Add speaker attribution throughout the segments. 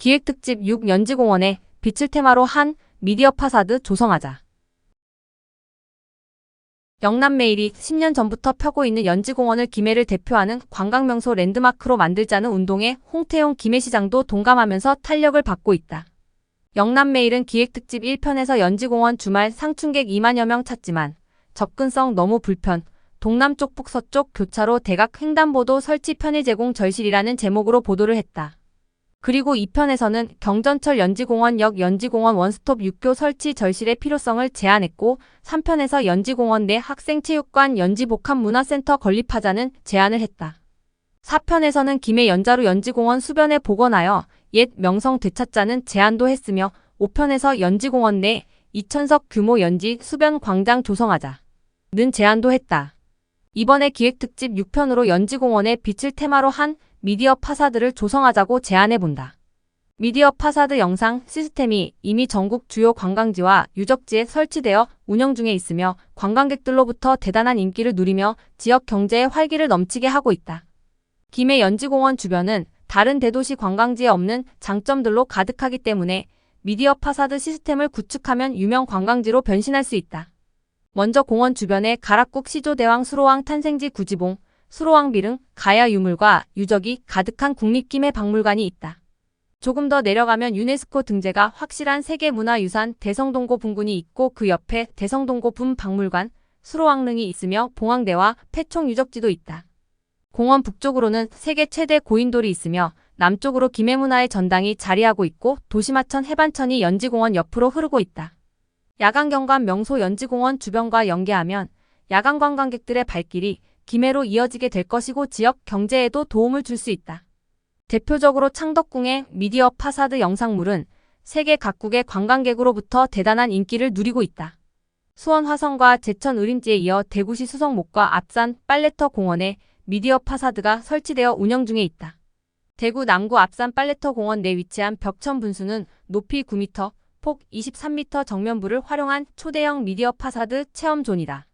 Speaker 1: 기획특집 6 연지공원에 빛을 테마로 한 미디어 파사드 조성하자. 영남메일이 10년 전부터 펴고 있는 연지공원을 김해를 대표하는 관광명소 랜드마크로 만들자는 운동에 홍태용 김해시장도 동감하면서 탄력을 받고 있다. 영남메일은 기획특집 1편에서 연지공원 주말 상춘객 2만여 명 찾지만 접근성 너무 불편, 동남쪽 북서쪽 교차로 대각 횡단보도 설치 편의 제공 절실이라는 제목으로 보도를 했다. 그리고 2편에서는 경전철 연지공원역 연지공원 원스톱 육교 설치 절실의 필요성을 제안했고 3편에서 연지공원 내 학생체육관 연지복합문화센터 건립하자는 제안을 했다. 4편에서는 김해 연자로 연지공원 수변에 복원하여 옛 명성 되찾자는 제안도 했으며 5편에서 연지공원 내 2천석 규모 연지 수변 광장 조성하자 는 제안도 했다. 이번에 기획특집 6편으로 연지공원의 빛을 테마로 한 미디어 파사드를 조성하자고 제안해본다. 미디어 파사드 영상 시스템이 이미 전국 주요 관광지와 유적지에 설치되어 운영 중에 있으며 관광객들로부터 대단한 인기를 누리며 지역 경제에 활기를 넘치게 하고 있다. 김해 연지공원 주변은 다른 대도시 관광지에 없는 장점들로 가득하기 때문에 미디어 파사드 시스템을 구축하면 유명 관광지로 변신할 수 있다. 먼저 공원 주변에 가락국 시조대왕 수로왕 탄생지 구지봉, 수로왕 비릉, 가야 유물과 유적이 가득한 국립김해 박물관이 있다. 조금 더 내려가면 유네스코 등재가 확실한 세계문화유산 대성동고 분군이 있고 그 옆에 대성동고 분 박물관, 수로왕릉이 있으며 봉황대와 패총 유적지도 있다. 공원 북쪽으로는 세계 최대 고인돌이 있으며 남쪽으로 김해문화의 전당이 자리하고 있고 도시마천 해반천이 연지공원 옆으로 흐르고 있다. 야간 경관 명소 연지공원 주변과 연계하면 야간 관광객들의 발길이 김해로 이어지게 될 것이고 지역 경제에도 도움을 줄 수 있다. 대표적으로 창덕궁의 미디어 파사드 영상물은 세계 각국의 관광객으로부터 대단한 인기를 누리고 있다. 수원 화성과 제천 의림지에 이어 대구시 수성목과 앞산 빨래터 공원에 미디어 파사드가 설치되어 운영 중에 있다. 대구 남구 앞산 빨래터 공원 내 위치한 벽천 분수는 높이 9m, 폭 23m 정면부를 활용한 초대형 미디어 파사드 체험존이다.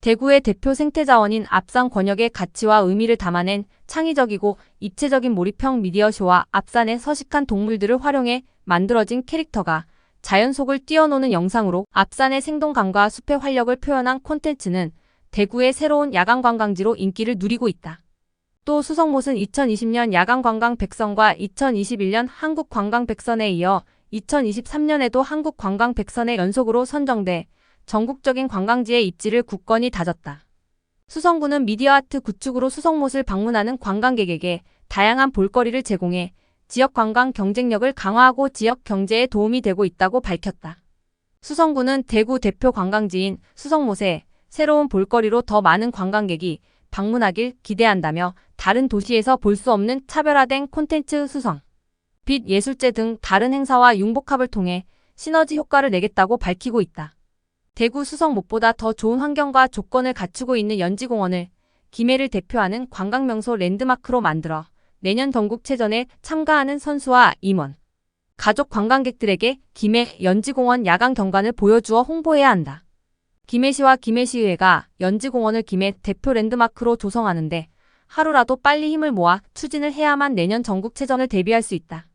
Speaker 1: 대구의 대표 생태자원인 앞산 권역의 가치와 의미를 담아낸 창의적이고 입체적인 몰입형 미디어쇼와 앞산의 서식한 동물들을 활용해 만들어진 캐릭터가 자연 속을 뛰어노는 영상으로 앞산의 생동감과 숲의 활력을 표현한 콘텐츠는 대구의 새로운 야간 관광지로 인기를 누리고 있다. 또 수성못은 2020년 야간 관광 백선과 2021년 한국 관광 백선에 이어 2023년에도 한국 관광 백선에 연속으로 선정돼 전국적인 관광지의 입지를 굳건히 다졌다. 수성구는 미디어 아트 구축으로 수성못을 방문하는 관광객에게 다양한 볼거리를 제공해 지역 관광 경쟁력을 강화하고 지역 경제에 도움이 되고 있다고 밝혔다. 수성구는 대구 대표 관광지인 수성못에 새로운 볼거리로 더 많은 관광객이 방문하길 기대한다며 다른 도시에서 볼 수 없는 차별화된 콘텐츠 수성, 빛 예술제 등 다른 행사와 융복합을 통해 시너지 효과를 내겠다고 밝히고 있다. 대구 수성못보다 더 좋은 환경과 조건을 갖추고 있는 연지공원을 김해를 대표하는 관광명소 랜드마크로 만들어 내년 전국체전에 참가하는 선수와 임원, 가족 관광객들에게 김해 연지공원 야간 경관을 보여주어 홍보해야 한다. 김해시와 김해시의회가 연지공원을 김해 대표 랜드마크로 조성하는데 하루라도 빨리 힘을 모아 추진을 해야만 내년 전국체전을 대비할 수 있다.